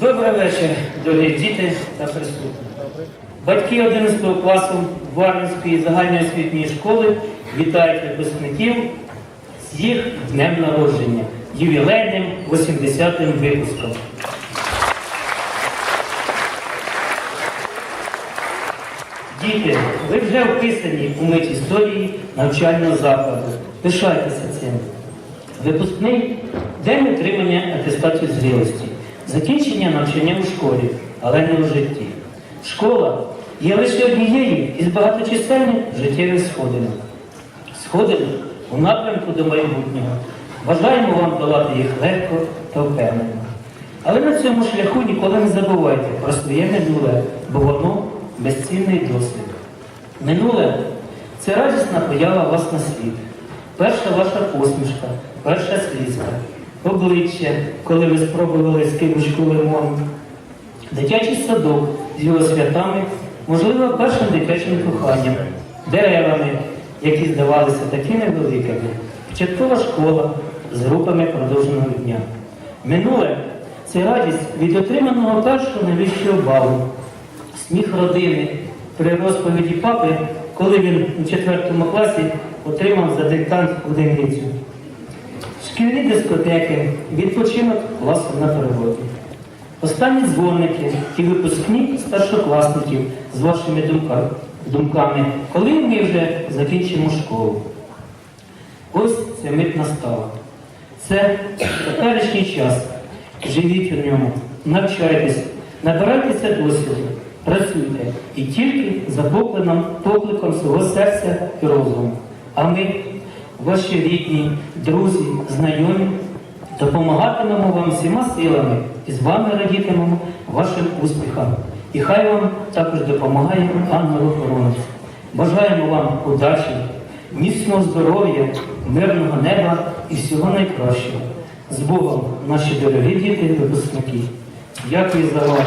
Добрий вечір, дорогі діти та присутні. Батьки 11 класу Варвинської загальноосвітньої школи вітають випускників з їх днем народження, ювілейним 80-м випуском. Діти, ви вже вписані у мить історії навчального закладу. Пишайтеся цим. Випускний день отримання атестації зрілості, закінчення навчання у школі, але не у житті. Школа є лише однією із багаточисельних життєвих сходинок. Сходинок у напрямку до майбутнього. Бажаємо вам долати їх легко та впевнено. Але на цьому шляху ніколи не забувайте про своє минуле, бо воно безцінний досвід. Минуле це радісна поява вас на світ. Перша ваша посмішка, перша слізка, обличчя, коли ви спробували з кибочку лимон, дитячий садок з його святами, можливо, першим дитячим коханням, деревами, які здавалися такими великими, початкова школа з групами продовженого дня. Минуле це радість від отриманого першого найвищого балу, сміх родини при розповіді папи, коли він у четвертому класі отримав за диктант одиницю. Шкільні дискотеки, відпочинок класу на природі. Останні дзвоники і випускні старшокласників з вашими думка- думками, коли ми вже закінчимо школу. Ось ця мить настала. Це теперішній час. Живіть у ньому, навчайтесь, набирайтеся досвіду, працюйте і тільки за покликом свого серця і розуму. А ми, ваші рідні, друзі, знайомі, допомагатимемо вам всіма силами і з вами радітимемо вашим успіхам. І хай вам також допомагає ангел-охоронець. Бажаємо вам удачі, міцного здоров'я, мирного неба і всього найкращого. З Богом, наші дорогі діти і випускники. Дякую за увагу.